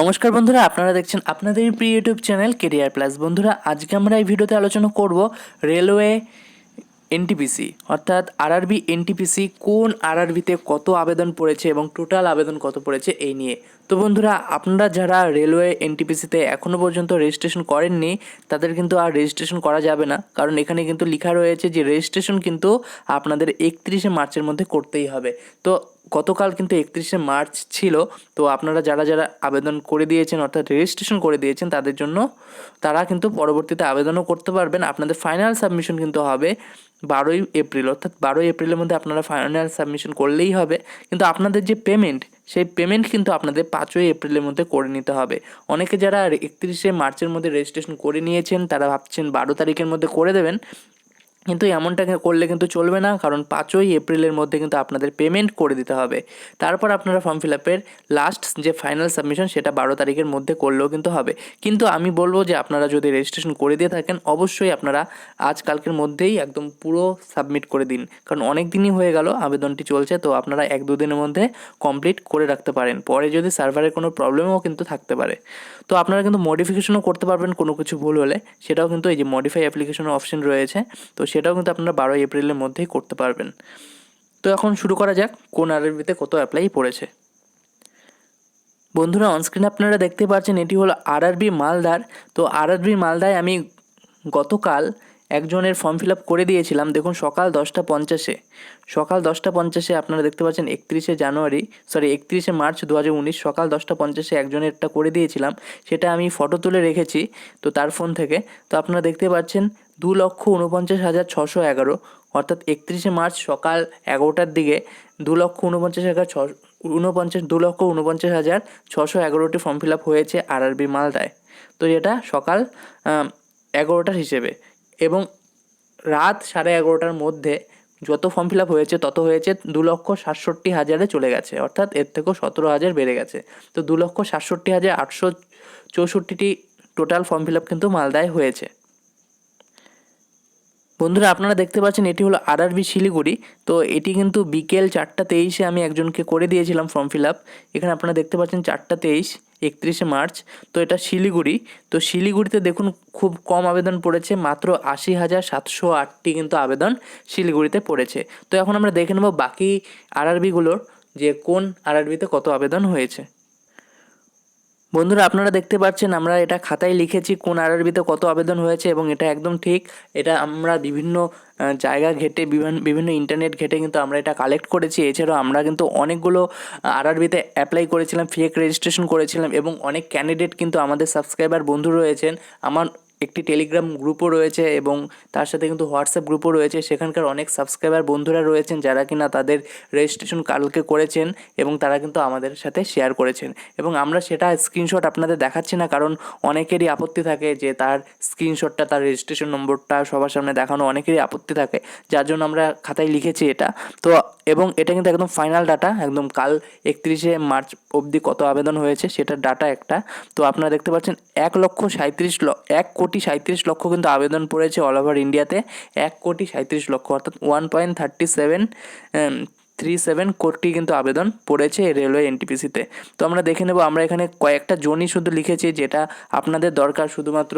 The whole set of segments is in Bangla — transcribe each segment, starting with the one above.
নমস্কার বন্ধুরা, আপনারা দেখছেন আপনাদের প্রিয় ইউটিউব চ্যানেল কেরিয়ার প্লাস। বন্ধুরা, আজকে আমরা এই ভিডিওতে আলোচনা করব রেলওয়ে এনটিপিসি, অর্থাৎ আর আরআরবি এনটিপিসি কোন আর আরআরবিতে কত আবেদন পড়েছে এবং টোটাল আবেদন কত পড়েছে এই নিয়ে। তো বন্ধুরা, আপনারা যারা রেলওয়ে এনটিপিসিতে এখনও পর্যন্ত রেজিস্ট্রেশন করেননি, তাদের কিন্তু আর রেজিস্ট্রেশন করা যাবে না। কারণ এখানে কিন্তু লেখা রয়েছে যে রেজিস্ট্রেশন কিন্তু আপনাদের একত্রিশে মার্চের মধ্যে করতেই হবে। তো গতকাল কিন্তু একত্রিশে মার্চ ছিল, তো আপনারা যারা যারা আবেদন করে দিয়েছেন, অর্থাৎ রেজিস্ট্রেশন করে দিয়েছেন, তাদের জন্য তারা কিন্তু পরবর্তীতে আবেদনও করতে পারবেন। আপনাদের ফাইনাল সাবমিশন কিন্তু হবে বারোই এপ্রিল, অর্থাৎ বারোই এপ্রিলের মধ্যে আপনারা ফাইনাল সাবমিশন করলেই হবে। কিন্তু আপনাদের যে পেমেন্ট সেই পেমেন্ট কিন্তু আপনাদের পাঁচই এপ্রিলের মধ্যে করে নিতে হবে। অনেকে যারা একত্রিশে মার্চের মধ্যে রেজিস্ট্রেশন করে নিয়েছেন, তারা ভাবছেন বারো তারিখের মধ্যে করে দেবেন। কিন্তু এমনটা করলে কিন্তু চলবে না। কারণ পাঁচই এপ্রিলের মধ্যে কিন্তু আপনাদের পেমেন্ট করে দিতে হবে। তারপর আপনারা ফর্ম ফিল আপের লাস্ট যে ফাইনাল সাবমিশন সেটা বারো তারিখের মধ্যে করলেও কিন্তু হবে। কিন্তু আমি বলব যে আপনারা যদি রেজিস্ট্রেশন করে দিয়ে থাকেন, অবশ্যই আপনারা আজ কালকের মধ্যেই একদম পুরো সাবমিট করে দিন। কারণ অনেক দিনই হয়ে গেল, আবেদনটি চলছে, তো আপনারা এক দু দিনের মধ্যে কমপ্লিট করে রাখতে পারেন। পরে যদি সার্ভারের কোনো প্রবলেমও কিন্তু থাকতে পারে। তো আপনারা কিন্তু মডিফিকেশনও করতে পারবেন কোনো কিছু ভুল হলে। সেটাও কিন্তু এই যে মডিফাই অ্যাপ্লিকেশনের অপশন রয়েছে। তো সেটাও কিন্তু আপনারা বারোই এপ্রিলের মধ্যেই করতে পারবেন। তো এখন শুরু করা যাক, কোন আরবিতে কত অ্যাপ্লাই পড়েছে। বন্ধুরা অনস্ক্রিনে আপনারা দেখতে পাচ্ছেন এটি হলো আরআরবি মালদার। তো আরআরবি মালদায় আমি গতকাল একজনের ফর্ম ফিল আপ করে দিয়েছিলাম। দেখুন, সকাল দশটা পঞ্চাশে। সকাল দশটা পঞ্চাশে আপনারা দেখতে পাচ্ছেন একত্রিশে জানুয়ারি সরি একত্রিশে মার্চ দু উনিশ, সকাল দশটা পঞ্চাশে একজনেরটা করে দিয়েছিলাম। সেটা আমি ফটো তুলে রেখেছি, তো তার ফোন থেকে। তো আপনারা দেখতে পাচ্ছেন দু লক্ষ উনপঞ্চাশ হাজার ছশো এগারো, অর্থাৎ একত্রিশে মার্চ সকাল এগারোটার দিকে দু লক্ষ উনপঞ্চাশ হাজার ছ উনপঞ্চাশ দু লক্ষ উনপঞ্চাশ হাজার ছশো এগারোটি ফর্ম ফিল আপ হয়েছে আরআরবি মালদায়। তো এটা সকাল এগারোটার হিসেবে এবং রাত সাড়ে এগারোটার মধ্যে যত ফর্ম ফিল আপ হয়েছে তত হয়েছে দু লক্ষ সাতষট্টি হাজারে চলে গেছে, অর্থাৎ এর থেকেও সতেরো হাজার বেড়ে গেছে। তো দু লক্ষ সাতষট্টি হাজার আটশো চৌষট্টিটি টোটাল ফর্ম ফিল আপ কিন্তু মালদায় হয়েছে। বন্ধুরা, আপনারা দেখতে পাচ্ছেন এটি হলো আরআরবি শিলিগুড়ি। তো এটি কিন্তু বিকেল চারটা তেইশে আমি একজনকে করে দিয়েছিলাম ফর্ম ফিল আপ এখানে আপনারা দেখতে পাচ্ছেন চারটা তেইশ, একত্রিশে মার্চ। তো এটা শিলিগুড়ি। তো শিলিগুড়িতে দেখুন, খুব কম আবেদন পড়েছে। মাত্র আশি হাজার সাতশো আটটি কিন্তু আবেদন শিলিগুড়িতে পড়েছে। তো এখন আমরা দেখে নেব বাকি আর আরআরবিগুলোর যে কোন আর আরআরবিতে কত আবেদন হয়েছে। বন্ধুরা, আপনারা দেখতে পাচ্ছেন আমরা এটা খাতায় লিখেছি কোন আরআরবিতে কত আবেদন হয়েছে এবং এটা একদম ঠিক। এটা আমরা বিভিন্ন জায়গা ঘেটে বিভিন্ন বিভিন্ন ইন্টারনেট ঘেটে কিন্তু আমরা এটা কালেক্ট করেছি। এছাড়াও আমরা কিন্তু অনেকগুলো আরআরবিতে অ্যাপ্লাই করেছিলাম ফেক রেজিস্ট্রেশন করেছিলাম এবং অনেক ক্যান্ডিডেট কিন্তু আমাদের সাবস্ক্রাইবার বন্ধু রয়েছেন। আমার একটি টেলিগ্রাম গ্রুপও রয়েছে এবং তার সাথে কিন্তু হোয়াটসঅ্যাপ গ্রুপও রয়েছে। সেখানকার অনেক সাবস্ক্রাইবার বন্ধুরা রয়েছেন যারা কিনা তাদের রেজিস্ট্রেশন কালকে করেছেন এবং তারা কিন্তু আমাদের সাথে শেয়ার করেছেন। এবং আমরা সেটা স্ক্রিনশট আপনাদের দেখাচ্ছি না, কারণ অনেকেরই আপত্তি থাকে যে তার স্ক্রিনশটটা তার রেজিস্ট্রেশন নম্বরটা সবার সামনে দেখানো অনেকেরই আপত্তি থাকে। যার জন্য আমরা খাতায় লিখেছি এটা। তো, এবং এটা কিন্তু একদম ফাইনাল ডাটা একদম কাল একত্রিশে মার্চ অবধি কত আবেদন হয়েছে সেটার ডাটা একটা। তো আপনারা দেখতে পাচ্ছেন এক লক্ষ সাঁত্রিশ এক সাঁত্রিশ লক্ষ কিন্তু আবেদন পড়েছে অল ওভার ইন্ডিয়াতে এক কোটি সাঁত্রিশ লক্ষ, অর্থাৎ one point thirty seven three seven কোটি কিন্তু আবেদন পড়েছে রেলওয়ে এনটিপিসিতে তো আমরা দেখে নেব, আমরা এখানে কয়েকটা জোনই শুধু লিখেছি, যেটা আপনাদের দরকার শুধুমাত্র।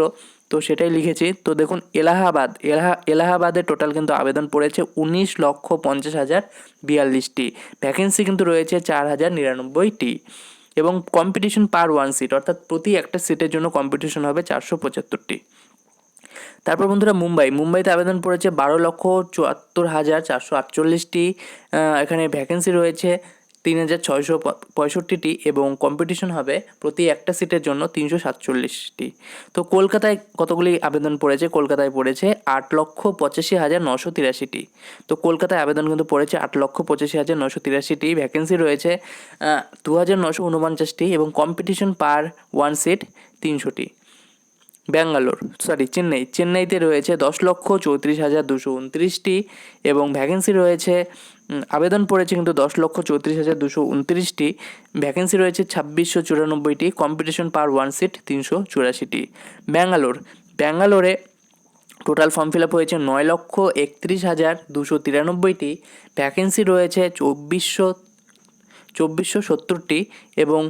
তো সেটাই লিখেছি। তো দেখুন, এলাহাবাদ, এলাহা, এলাহাবাদে টোটাল কিন্তু আবেদন পড়েছে উনিশ লক্ষ পঞ্চাশ হাজার বিয়াল্লিশটি। ভ্যাকেন্সি কিন্তু রয়েছে চার হাজার নিরানব্বইটি। এবং কম্পিটিশন পার ওয়ান সিট অর্থাৎ প্রতি একটা সিটের জন্য কম্পিটিশন হবে চারশো পঁচাত্তরটি। তারপর বন্ধুরা মুম্বাই। মুম্বাইতে আবেদন পড়েছে বারো লক্ষ চুয়াত্তর হাজার চারশো আটচল্লিশটি এখানে ভ্যাকেন্সি রয়েছে। তিন হাজার ছয়শো পঁয়ষট্টিটি এবং কম্পিটিশন হবে প্রতি একটা সিটের জন্য তিনশো সাতচল্লিশটি। তো কলকাতায় কতগুলি আবেদন পড়েছে? কলকাতায় পড়েছে আট লক্ষ পঁচাশি হাজার নশো তিরাশিটি। তো কলকাতায় আবেদন কিন্তু পড়েছে আট লক্ষ পঁচাশি হাজার নশো তিরাশিটি। ভ্যাকেন্সি রয়েছে দু হাজার নশো উনপঞ্চাশটি এবং কম্পিটিশন পার ওয়ান সিট তিনশোটি। ব্যাঙ্গালোর সরি চেন্নাই। চেন্নাইতে রয়েছে দশ লক্ষ চৌত্রিশ হাজার দুশো উনত্রিশটি এবং ভ্যাকেন্সি রয়েছে আবেদন পড়েছে কিন্তু দশ লক্ষ চৌত্রিশ হাজার দুশো উনত্রিশটি। ভ্যাকেন্সি রয়েছে ছাব্বিশশো চুরানব্বইটি কম্পিটিশন পার ওয়ান সিট তিনশো চুরাশিটি। ব্যাঙ্গালোর, ব্যাঙ্গালোরে টোটাল ফর্ম ফিল আপ হয়েছে নয় লক্ষ একত্রিশ হাজার দুশো তিরানব্বইটি। ভ্যাকেন্সি রয়েছে চব্বিশশো চব্বিশশো সত্তরটি এবং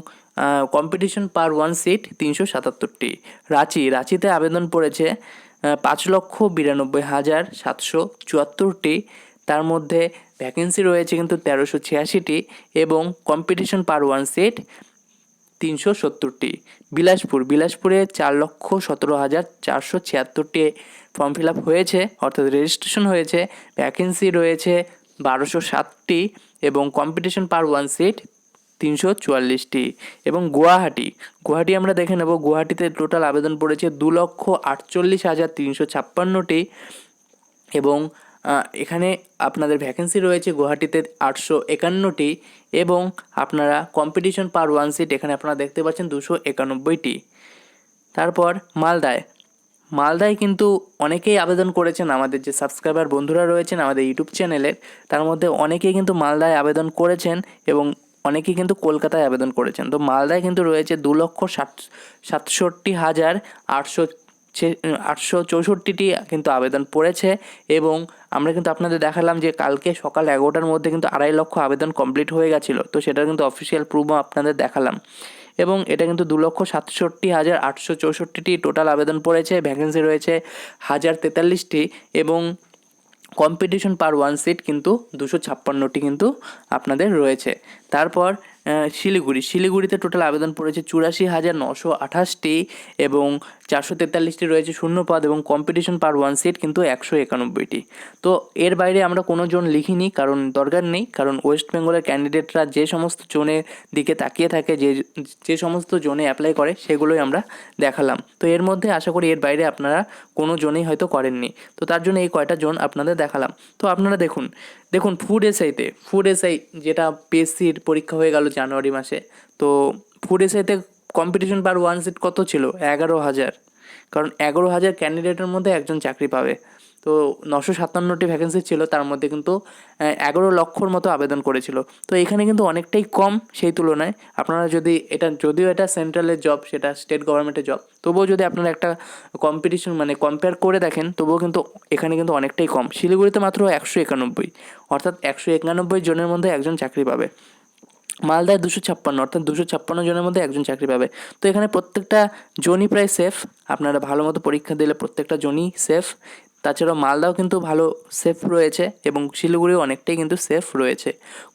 কম্পিটিশন পার ওয়ান সিট তিনশো সাতাত্তরটি। রাঁচি, রাঁচিতে আবেদন পড়েছে পাঁচ লক্ষ বিরানব্বই হাজার সাতশো চুয়াত্তরটি। তার মধ্যে ভ্যাকেন্সি রয়েছে কিন্তু তেরোশো ছিয়াশিটি এবং কম্পিটিশন পার ওয়ান সিট তিনশো সত্তরটি। বিলাসপুর, বিলাসপুরে চার লক্ষ সতেরো হাজার চারশো ছিয়াত্তরটি ফর্ম ফিল আপ হয়েছে, অর্থাৎ রেজিস্ট্রেশন হয়েছে। ভ্যাকেন্সি রয়েছে বারোশো সাতটি এবং কম্পিটিশন পার ওয়ান সিট তিনশো চুয়াল্লিশটি এবং গুয়াহাটি। গুয়াহাটি আমরা দেখে নেব। গুয়াহাটিতে টোটাল আবেদন পড়েছে দু লক্ষ আটচল্লিশ হাজার তিনশো ছাপ্পান্নটি এবং এখানে আপনাদের ভ্যাকেন্সি রয়েছে গুয়াহাটিতে আটশো একান্নটি এবং আপনারা কম্পিটিশন পার ওয়ান সিট এখানে আপনারা দেখতে পাচ্ছেন দুশো একানব্বইটি। তারপর মালদায়। মালদায় কিন্তু অনেকেই আবেদন করেছেন, আমাদের যে সাবস্ক্রাইবার বন্ধুরা রয়েছেন আমাদের ইউটিউব চ্যানেলের তার মধ্যে অনেকেই কিন্তু মালদায় আবেদন করেছেন এবং অনেকেই কিন্তু কলকাতায় আবেদন করেছেন। তো মালদায় কিন্তু রয়েছে দু লক্ষ ষাট সাতষট্টি হাজার আটশো আটশো চৌষট্টিটি কিন্তু আবেদন পড়েছে এবং আমরা কিন্তু আপনাদের দেখালাম যে কালকে সকাল এগারোটার মধ্যে কিন্তু আড়াই লক্ষ আবেদন কমপ্লিট হয়ে গেছিল। তো সেটার কিন্তু অফিসিয়াল প্রুফও আপনাদের দেখালাম। এবং এটা কিন্তু দু লক্ষ সাতষট্টি হাজার আটশো চৌষট্টিটি টোটাল আবেদন পড়েছে, ভ্যাকেন্সি রয়েছে হাজার তেতাল্লিশটি এবং কম্পিটিশন পার ওয়ান সিট কিন্তু দুশো ছাপ্পান্নটি কিন্তু আপনাদের রয়েছে। তারপর শিলিগুড়ি। শিলিগুড়িতে টোটাল আবেদন পড়েছে চুরাশি হাজার নশো আঠাশটি এবং চারশো তেতাল্লিশটি রয়েছে শূন্যপদ এবং কম্পিটিশন পার ওয়ান সিট কিন্তু একশো একানব্বইটি। তো এর বাইরে আমরা কোনো জোন লিখিনি, কারণ দরকার নেই, কারণ ওয়েস্ট বেঙ্গলের ক্যান্ডিডেটরা যে সমস্ত জোনের দিকে তাকিয়ে থাকে, যে যে সমস্ত জোনে অ্যাপ্লাই করে, সেগুলোই আমরা দেখালাম। তো এর মধ্যে আশা করি এর বাইরে আপনারা কোনো জোনেই হয়তো করেননি। তো তার জন্য এই কয়টা জোন আপনাদের দেখালাম। তো আপনারা দেখুন দেখুন ফুড এসআইতে ফুড এসআই যেটা পিএসসির পরীক্ষা হয়ে গেল জানুয়ারি মাসে, তো ফুড এসআইতে কম্পিটিশন পার ওয়ান সিট কত ছিল? এগারো হাজার। কারণ এগারো হাজার ক্যান্ডিডেটের মধ্যে একজন চাকরি পাবে। তো নশো সাতান্নটি ভ্যাকেন্সি ছিল, তার মধ্যে কিন্তু এগারো লক্ষর মতো আবেদন করেছিল। তো এখানে কিন্তু অনেকটাই কম সেই তুলনায়। আপনারা যদি এটা, যদিও এটা সেন্ট্রালের জব সেটা স্টেট গভর্নমেন্টের জব তবুও যদি আপনারা একটা কম্পিটিশন মানে কম্পেয়ার করে দেখেন, তবুও কিন্তু এখানে কিন্তু অনেকটাই কম। শিলিগুড়িতে মাত্র একশো একানব্বই। অর্থাৎ একশো একানব্বই জনের মধ্যে একজন চাকরি পাবে। মালদায় দুশো ছাপ্পান্ন, অর্থাৎ দুশো ছাপ্পান্ন জনের মধ্যে একজন চাকরি পাবে। তো এখানে প্রত্যেকটা জোনই প্রায় সেফ আপনারা ভালো মতো পরীক্ষা দিলে প্রত্যেকটা জোনই সেফ তাছাড়াও মালদাও কিন্তু ভালো সেফ রয়েছে এবং শিলিগুড়িও অনেকটাই কিন্তু সেফ রয়েছে।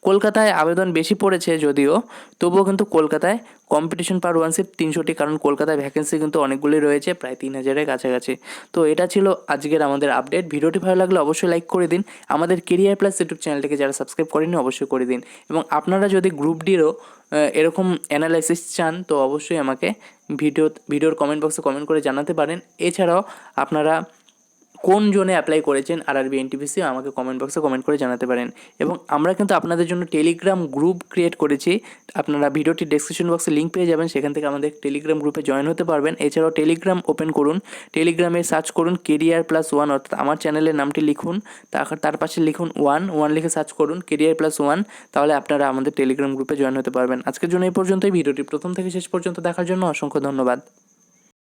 কলকাতায় আবেদন বেশি পড়েছে যদিও, তবুও কিন্তু কলকাতায় কম্পিটিশন পার ওয়ানশিপ তিনশোটি, কারণ কলকাতায় ভ্যাকেন্সি কিন্তু অনেকগুলি রয়েছে, প্রায় তিন হাজারের কাছাকাছি। তো এটা ছিল আজকের আমাদের আপডেট ভিডিওটি ভালো লাগলে অবশ্যই লাইক করে দিন। আমাদের কেরিয়ার প্লাস ইউটিউব চ্যানেলটিকে যারা সাবস্ক্রাইব করেনি অবশ্যই করে দিন। এবং আপনারা যদি গ্রুপ ডিরও এরকম অ্যানালাইসিস চান, তো অবশ্যই আমাকে ভিডিও, ভিডিওর কমেন্ট বক্সে কমেন্ট করে জানাতে পারেন। এছাড়াও আপনারা কোন জোনে অ্যাপ্লাই করেছেন আর আরবি এনটিপিসি আমাকে কমেন্ট বক্সে কমেন্ট করে জানাতে পারেন। এবং আমরা কিন্তু আপনাদের জন্য টেলিগ্রাম গ্রুপ ক্রিয়েট করেছি। আপনারা ভিডিওটি ডেসক্রিপশন বক্সে লিঙ্ক পেয়ে যাবেন, সেখান থেকে আমাদের টেলিগ্রাম গ্রুপে জয়েন হতে পারবেন। এছাড়াও টেলিগ্রাম ওপেন করুন। টেলিগ্রামে সার্চ করুন কেরিয়ার প্লাস ওয়ান অর্থাৎ আমার চ্যানেলের নামটি লিখুন। তার তার পাশে লিখুন ওয়ান ওয়ান লিখে সার্চ করুন কেরিয়ার প্লাস ওয়ান তাহলে আপনারা আমাদের টেলিগ্রাম গ্রুপে জয়েন হতে পারবেন। আজকের জন্য এই পর্যন্তই। ভিডিওটি প্রথম থেকে শেষ পর্যন্ত দেখার জন্য অসংখ্য ধন্যবাদ।